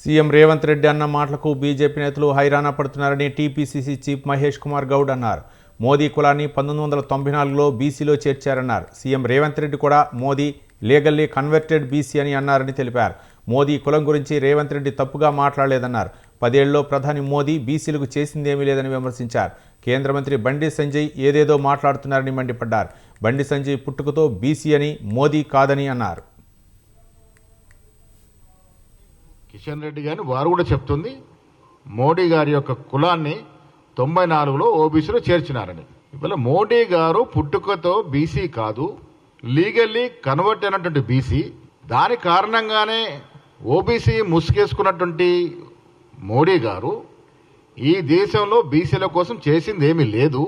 CM Revanth Reddy అన్న మాటలకు BJP నేతలు హైరాణ పడుతున్నారని టీపీసీసీ చీఫ్ మహేష్ కుమార్ గౌడ్ అన్నారు. మోదీ కులాన్ని పంతొమ్మిది వందల తొంభై నాలుగులో బీసీలో చేర్చారన్నారు. సీఎం రేవంత్ రెడ్డి కూడా మోదీ లీగల్లీ కన్వర్టెడ్ బీసీ అని అన్నారని తెలిపారు. మోదీ కులం గురించి రేవంత్ రెడ్డి తప్పుగా మాట్లాడలేదన్నారు. పదేళ్ళలో ప్రధాని మోదీ బీసీలకు చేసిందేమీ లేదని విమర్శించారు. కేంద్ర మంత్రి బండి సంజయ్ ఏదేదో మాట్లాడుతున్నారని మండిపడ్డారు. బండి సంజయ్ పుట్టుకతో బీసీ అని మోదీ కాదని అన్నారు. కిషన్ రెడ్డి గారిని వారు కూడా చెప్తుంది మోడీ గారి యొక్క కులాన్ని తొంభై నాలుగులో ఓబీసీలో చేర్చినారని. ఇవాళ మోడీ గారు పుట్టుకతో బీసీ కాదు లీగల్లీ కన్వర్ట్ అయినటువంటి బీసీ. దాని కారణంగానే ఓబీసీ ముసుగేసుకున్నటువంటి మోడీ గారు ఈ దేశంలో బీసీల కోసం చేసింది ఏమీ లేదు.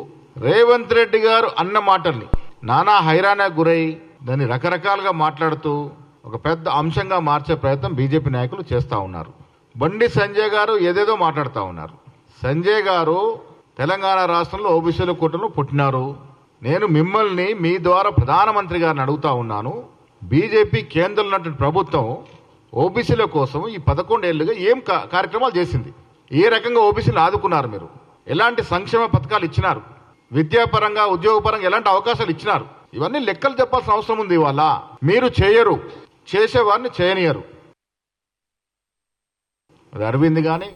రేవంత్ రెడ్డి గారు అన్న మాటల్ని నానా హైరాణకు గురై దాన్ని రకరకాలుగా మాట్లాడుతూ ఒక పెద్ద అంశంగా మార్చే ప్రయత్నం బీజేపీ నాయకులు చేస్తూ ఉన్నారు. బండి సంజయ్ గారు ఏదేదో మాట్లాడుతూ ఉన్నారు. సంజయ్ గారు తెలంగాణ రాష్ట్రంలో ఓబీసీల కూటమిలో పుట్టినారు. నేను మిమ్మల్ని మీ ద్వారా ప్రధానమంత్రి గారిని అడుగుతా ఉన్నాను. బీజేపీ కేంద్రంలో ప్రభుత్వం ఓబీసీల కోసం ఈ పదకొండేళ్ళుగా ఏం కార్యక్రమాలు చేసింది? ఏ రకంగా ఓబీసీలు ఆదుకున్నారు మీరు? ఎలాంటి సంక్షేమ పథకాలు ఇచ్చినారు? విద్యాపరంగా ఉద్యోగపరంగా ఎలాంటి అవకాశాలు ఇచ్చినారు? ఇవన్నీ లెక్కలు చెప్పాల్సిన అవసరం ఉంది ఇవాళ. మీరు చేయరు. చేసేవారిని చేయనియరు. అది అరవింద్ కానీ